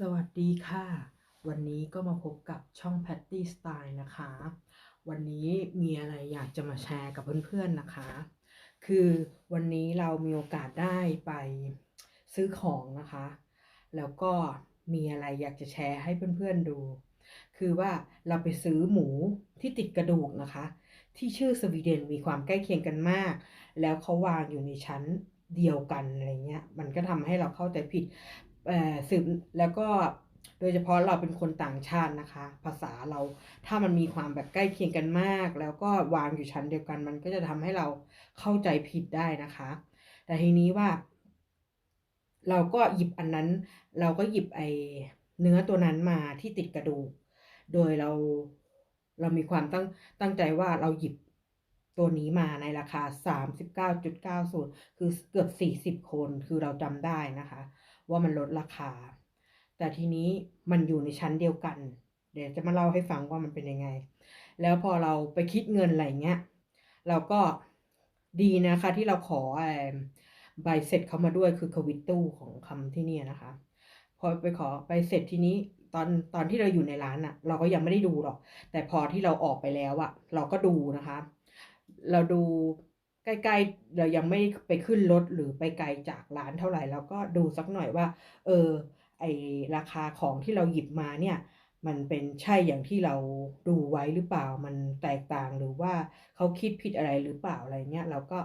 สวัสดีค่ะ วันนี้ก็มาพบกับช่อง Patty Style นะคะ วันนี้มีอะไรอยากจะมาแชร์กับเพื่อนๆนะคะ คือวันนี้เรามีโอกาสได้ไปซื้อของนะคะ แล้วก็มีอะไรอยากจะแชร์ให้เพื่อนๆดู คือว่าเราไปซื้อหมูที่ติดกระดูกนะคะ ที่ชื่อสวีเดนมีความใกล้เคียงกันมาก แล้วเขาวางอยู่ในชั้นเดียวกันอะไรเงี้ยมันก็ทำให้เราเข้าใจผิดเออสืบแล้วก็โดยเฉพาะเราเป็นคนต่างชาตินะคะ ภาษาเราถ้ามันมีความแบบใกล้เคียงกันมาก แล้วก็วางอยู่ชั้นเดียวกัน มันก็จะทำให้เราเข้าใจผิดได้นะคะ แต่ทีนี้ว่า เราก็หยิบอันนั้น เราก็หยิบไอเนื้อตัวนั้นมาที่ติดกระดูก โดยเราเรามีความตั้งตั้งใจว่าเราหยิบตัวนี้มาในราคา 39.90 คือเกือบ 40 คนคือเราจำได้นะคะ ว่ามันลดราคา แต่ทีนี้มันอยู่ในชั้นเดียวกัน เดี๋ยวจะมาเล่าให้ฟังว่ามันเป็นยังไง แล้วพอเราไปคิดเงินอะไรเงี้ย เราก็ดีนะคะที่เราขอใบเสร็จเขามาด้วยคือควิตตู้ของคำที่นี่นะคะ อไปขอใบเสร็จทีนี้ตอนตอนที่เราอยู่ในร้านอะเราก็ยังไม่ได้ดูหรอก แต่พอที่เราออกไปแล้วอะเราก็ดูนะคะ เราดูใกล้ๆเรายังไม่ไปขึ้นรถหรือไปไกลจากร้านเท่าไหร่เราก็ดูสักหน่อยว่า เออไอราคาของที่เราหยิบมาเนี่ย มันเป็นใช่อย่างที่เราดูไว้หรือเปล่ามันแตกต่างหรือว่าเขาคิดผิดอะไรหรือเปล่าอะไรเงี้ยเราก็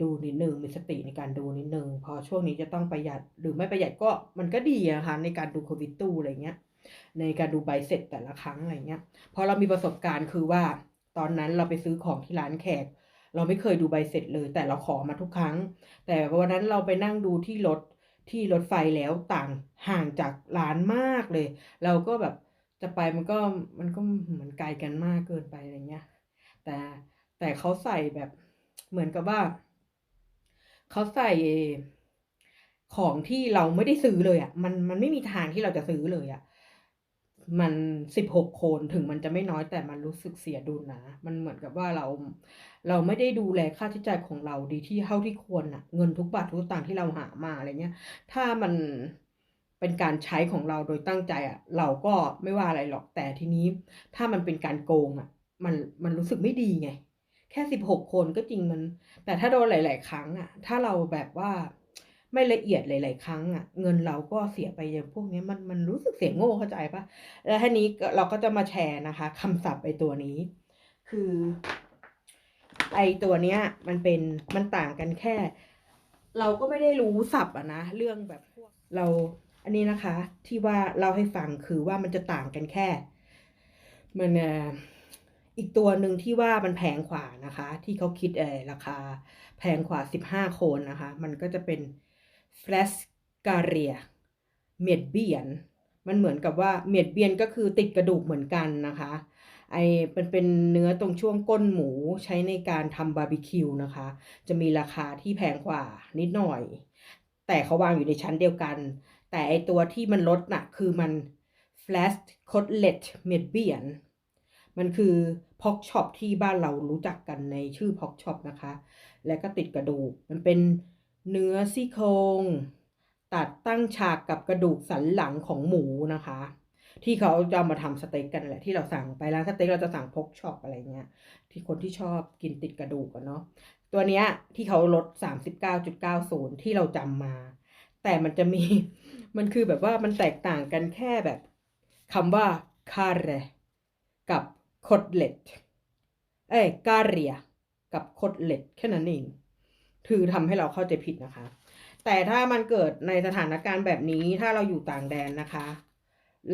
ดูนิดนึงมีสติในการดูนิดนึงพอช่วงนี้จะต้องประหยัดหรือไม่ประหยัดก็มันก็ดีอะนะคะในการดูโควิดตู้อะไรเงี้ย ในการดูใบเสร็จแต่ละครั้งอะไรเงี้ยพอเรามีประสบการณ์คือว่า ตอนนั้นเราไปซื้อของที่ร้านแขก เราไม่เคยดูใบเสร็จเลย แต่เราขอมาทุกครั้ง แต่วันนั้นเราไปนั่งดูที่รถที่รถไฟแล้วต่างห่างจากร้านมากเลย เราก็แบบจะไปมันก็มันก็เหมือนไกลกันมากเกินไปอะไรเงี้ยแต่แต่เขาใส่แบบเหมือนกับว่า เขาใส่ของที่เราไม่ได้ซื้อเลยอะ่ะ มันมันไม่มีทางที่เราจะซื้อเลยอะ่ะ มันสิบหกคนถึงมันจะไม่น้อยแต่มันรู้สึกเสียดุลนะ มันเหมือนกับว่าเรา เราไม่ได้ดูแลค่าใช้จ่ายของเราดีที่เท่าที่ควรอะเงินทุกบาททุกตางค์ที่เราหามาอะไรเงี้ย ถ้ามันเป็นการใช้ของเราโดยตั้งใจอะเราก็ไม่ว่าอะไรหรอกแต่ทีนี้ ถ้ามันเป็นการโกงอะ มันมันรู้สึกไม่ดีไง แค่สิบหกคนก็จริงมัน แต่ถ้าโดนหลาย ๆ ครั้งอะถ้าเราแบบว่าไม่ละเอียดหลาย ๆ ครั้งอะเงินเราก็เสียไปอย่างพวกนี้มันมันรู้สึกเสียโง่เข้าใจปะแล้วทีนี้เราก็จะมาแชร์นะคะคำศัพท์ไอตัวนี้ คือ ไอตัวเนี้ย มันเป็นมันต่างกันแค่ เราก็ไม่ได้รู้ศัพท์อะนะเรื่องแบบพวกเราอันนี้นะคะ ที่ว่าเล่าให้ฟังคือว่ามันจะต่างกันแค่ มันเอีกตัวหนึ่งที่ว่ามันแพงกว่านะคะ ที่เขาคิดเออราคาแพงกว่า 15 โคนนะคะ มันก็จะเป็น f l a s c a r i a เมียดเบียน มันเหมือนกับว่าเมียดเบียนก็คือติดกระดูกเหมือนกันนะคะไอมันเป็นเนื้อตรงช่วงก้นหมูใช้ในการทำบาร์บีคิวนะคะ จะมีราคาที่แพงกว่านิดหน่อย แต่เขาวางอยู่ในชั้นเดียวกัน แต่ไอตัวที่มันลดน่ะคือมัน flash cutlet median มันคือพ็อกช็อปที่บ้านเรารู้จักกันในชื่อพ็อกช็อปนะคะ และก็ติดกระดูก มันเป็นเนื้อซี่โครงตัดตั้งฉากกับกระดูกสันหลังของหมูนะคะ ที่เขาจะมาทำสเต็กกันแหละที่เราสั่งไปร้านสเต็กเราจะสั่งพกช็อปอะไรเงี้ย ที่คนที่ชอบกินติดกระดูกกันเนาะตัวเนี้ยที่เขาลด 39.90 ที่เราจำมา แต่มันจะมีมันคือแบบว่ามันแตกต่างกันแค่แบบคำว่า care กับ cutlet เอ้ย garia กับ cutlet แค่นั้นเองคือทำให้เราเข้าใจผิดนะคะ แต่ถ้ามันเกิดในสถานการณ์แบบนี้ถ้าเราอยู่ต่างแดนนะคะ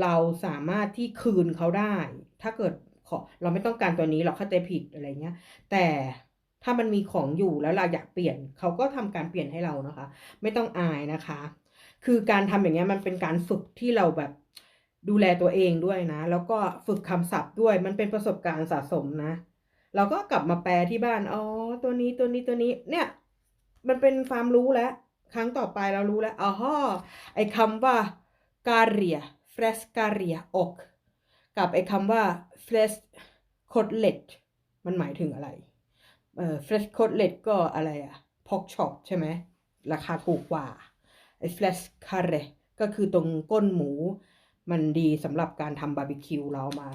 เราสามารถที่คืนเขาได้ ถ้าเกิดขอเราไม่ต้องการตัวนี้เราเข้าใจผิดอะไรเงี้ย แต่ถ้ามันมีของอยู่แล้วเราอยากเปลี่ยนเขาก็ทำการเปลี่ยนให้เรานะคะ ไม่ต้องอายนะคะ คือการทำอย่างเงี้ยมันเป็นการฝึกที่เราแบบ ดูแลตัวเองด้วยนะ แล้วก็ฝึกคำศัพท์ด้วยมันเป็นประสบการณ์สะสมนะ เราก็กลับมาแปลที่บ้านอ๋อตัวนี้ตัวนี้ตัวนี้เนี่ย มันเป็นความรู้แล้ว ครั้งต่อไปเรารู้แล้วอ๋อไอ้คำว่าการเรียเฟรสการเรียอกกับไอคำว่า fresh cutlet มันหมายถึงอะไรเอ่อ fresh cutlet ก็อะไรอะ pork chop ใช่ไหมราคาถูกกว่าไอ้ fresh curry ก็คือตรงก้นหมู มันดีสำหรับการทำบาร์บีคิวเรามา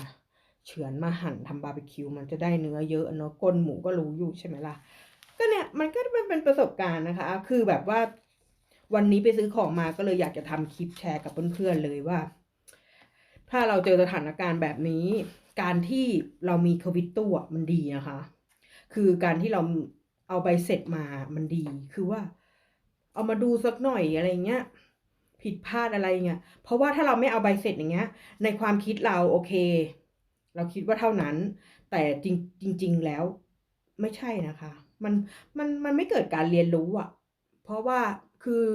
เฉือนมาหั่นทำบาร์บีคิวมันจะได้เนื้อเยอะเนาะก้นหมูก็รู้อยู่ใช่ไหมล่ะ ก็เนี่ยมันก็เป็นเป็นประสบการณ์นะคะ คือแบบว่าวันนี้ไปซื้อของมาก็เลยอยากจะทำคลิปแชร์กับเพื่อนๆเลยว่า ถ้าเราเจอสถานการณ์แบบนี้ การที่เรามีควิตตู้อะมันดีนะคะ คือการที่เราเอาใบเสร็จมามันดีคือว่า เอามาดูสักหน่อยอะไรเงี้ย ผิดพลาดอะไรเงี้ย เพราะว่าถ้าเราไม่เอาใบเสร็จอย่างเงี้ย ในความคิดเราโอเค เราคิดว่าเท่านั้น แต่จริงจริง ๆ แล้ว ไม่ใช่นะคะ มันมันมันไม่เกิดการเรียนรู้อะ่ะ เพราะว่าคือ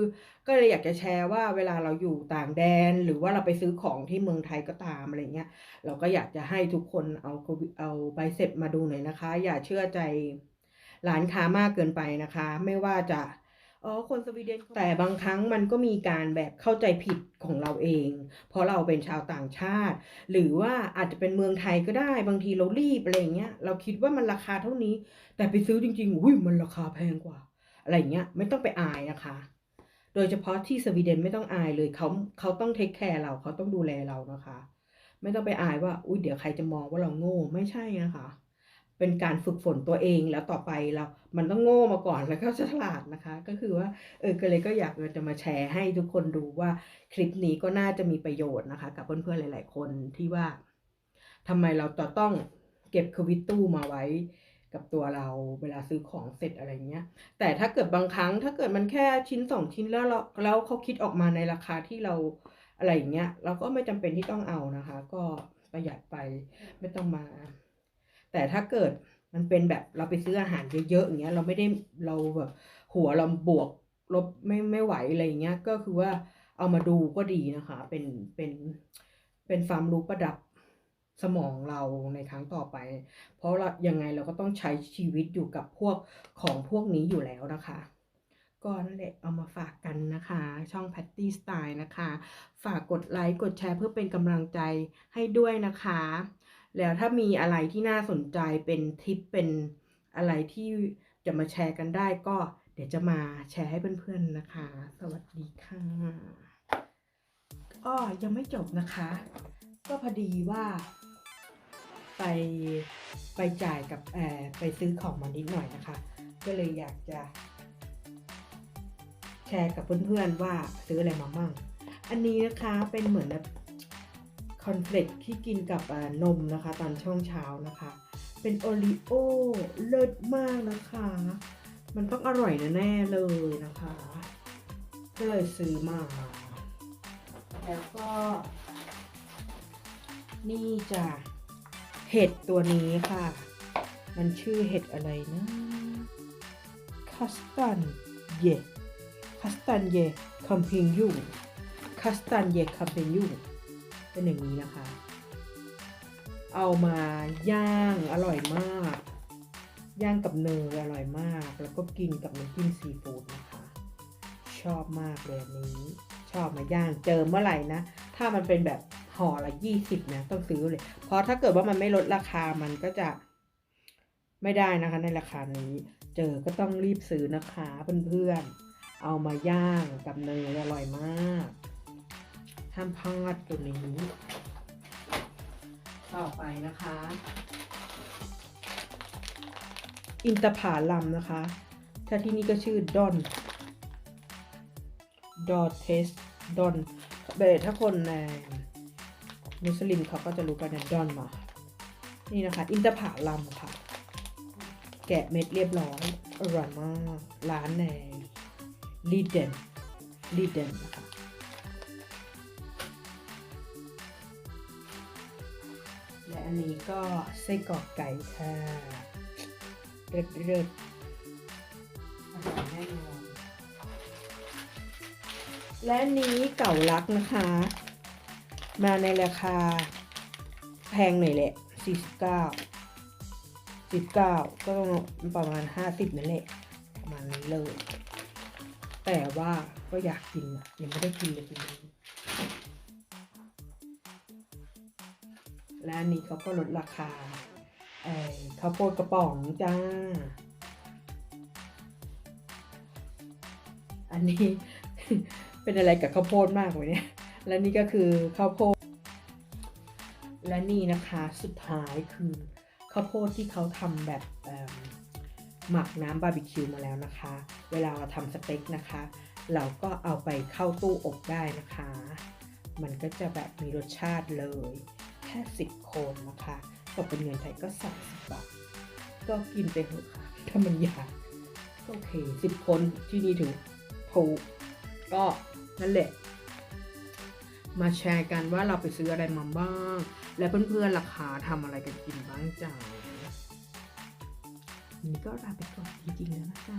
ก็เลยอยากจะแชร์ว่าเวลาเราอยู่ต่างแดน หรือว่าเราไปซื้อของที่เมืองไทยก็ตามอะไรเงี้ย เราก็อยากจะให้ทุกคนเอาเอาใบเสร็จมาดูหน่อยนะคะ อย่าเชื่อใจร้านค้ามากเกินไปนะคะ ไม่ว่าจะ อ๋อคนสวีเดนแต่บางครั้งมันก็มีการแบบเข้าใจผิดของเราเอง เพราะเราเป็นชาวต่างชาติ หรือว่าอาจจะเป็นเมืองไทยก็ได้บางทีเรารีบอะไรอย่างเงี้ยเราคิดว่ามันราคาเท่านี้ แต่ไปซื้อจริงๆอุ้ยมันราคาแพงกว่า อะไรเงี้ยไม่ต้องไปอายนะคะ โดยเฉพาะที่สวีเดนไม่ต้องอายเลยเขาเขาต้องเทคแคร์เราเขาต้องดูแลเรานะคะ ไม่ต้องไปอายว่าอุ้ยเดี๋ยวใครจะมองว่าเราโง่ไม่ใช่นะคะ เป็นการฝึกฝนตัวเองแล้วต่อไปเรา มันต้องโง่มาก่อนแล้วก็ฉลาดนะคะ ก็คือว่าเออก็เลยก็อยากจะมาแชร์ให้ทุกคนดูว่าคลิปนี้ก็น่าจะมีประโยชน์นะคะ กับเพื่อนๆหลาย ๆ คนที่ว่าทำไมเราจะต้องเก็บควิตตู้มาไว้กับตัวเราเวลาซื้อของเสร็จอะไรเงี้ย แต่ถ้าเกิดบางครั้งถ้าเกิดมันแค่ชิ้นสองชิ้นแล้วเราแล้วเขาคิดออกมาในราคาที่เราอะไรอย่างเงี้ย เราก็ไม่จำเป็นที่ต้องเอานะคะ ก็ประหยัดไปไม่ต้องมา แต่ถ้าเกิดมันเป็นแบบเราไปซื้ออาหารเยอะๆอย่างเงี้ยเราไม่ได้เราแบบหัวเราบวกลบไม่ไม่ไหวอะไรอย่างเงี้ยก็คือว่าเอามาดูก็ดีนะคะ เป็นเป็นเป็นความรู้ประดับสมองเราในครั้งต่อไป เพราะเรายังไงเราก็ต้องใช้ชีวิตอยู่กับพวกของพวกนี้อยู่แล้วนะคะ ก็นั่นแหละเอามาฝากกันนะคะ ช่อง Patty Style นะคะ ฝากกดไลค์กดแชร์เพื่อเป็นกำลังใจให้ด้วยนะคะ แล้วถ้ามีอะไรที่น่าสนใจเป็นทิปเป็นอะไรที่จะมาแชร์กันได้ก็เดี๋ยวจะมาแชร์ให้เพื่อนๆนะคะ สวัสดีค่ะอ้อยังไม่จบนะคะ ก็พอดีว่า ไปไปจ่ายกับแออไปซื้อของมานิดหน่อยนะคะ ก็เลยอยากจะแชร์กับเพื่อนๆว่าซื้ออะไรมามั่ง อันนี้นะคะเป็นเหมือนแบบ คอนเฟลกที่กินกับนมนะคะ ตอนช่วงเช้านะคะ เป็นโอรีโอเลิศมากนะคะ มันต้องอร่อยแน่เลยนะคะก็เลยซื้อมา แล้วก็ นี่จะเห็ดตัวนี้ค่ะ มันชื่อเห็ดอะไรนะคัสตันเยคัสตันเยคัมพิงยูคัสตันเยคัมพิงยู เป็นอย่างนี้นะคะ เอามาย่างอร่อยมาก ย่างกับเนยอร่อยมาก แล้วก็กินกับน้ำจิ้มซีฟู้ดนะคะ ชอบมากเลยอันนี้ ชอบมาย่างเจอเมื่อไหร่นะ ถ้ามันเป็นแบบห่อละยี่สิบนะต้องซื้อเลย เพราะถ้าเกิดว่ามันไม่ลดราคามันก็จะไม่ได้นะคะในราคานี้ เจอก็ต้องรีบซื้อนะคะเพื่อนๆ เอามาย่างกับเนยอร่อยมาก ห้ามพลาดตัวนี้ ต่อไปนะคะ อินตผาลัมนะคะ ถ้าที่นี่ก็ชื่อดอนดอเทสดอนเบถ้าคนในมุสลิมเขาก็จะรู้กันในดอนมา นี่นะคะ อินตผาลัมค่ะ แกะเม็ดเรียบร้อยอร่อยมาก ร้านในลีเดนลีเดนนะคะ อันนี้ก็ไส้กรอกไก่ค่ะเลิศเลิศอร่อยแน่นอนและนี้เก่ารักนะคะ มาในราคา แพงหน่อยแหละ 49 19 ก็ประมาณ 50 นั่นแหละประมาณนี้เลย แต่ว่าก็อยากกินอะยังไม่ได้กินเลยทีนี้และอันนี้เขาก็ลดราคาเอ่อข้าวโพดกระป๋องจ้า อันนี้เป็นอะไรกับข้าวโพดมากเลยเนี่ย และนี่ก็คือข้าวโพด และนี่นะคะสุดท้ายคือข้าวโพดที่เขาทำแบบหมักน้ำบาร์บีคิวมาแล้วนะคะ เวลาเราทำสเต็กนะคะ เราก็เอาไปเข้าตู้อบได้นะคะ มันก็จะแบบมีรสชาติเลย ค่สิบคนนะคะตกเป็นเงินไทยก็สามสิบบาท ก็กินไปเถอะค่ะถ้ามันอยากก็โอเคสิบคนที่นี่ถือถูกก็นั่นแหละ มาแชร์กันว่าเราไปซื้ออะไรมาบ้าง และเพื่อนๆราคาทำอะไรกันกินบ้างจ้านนี้ก็ลาไปก่อนจริงๆแล้วนะจ๊ะ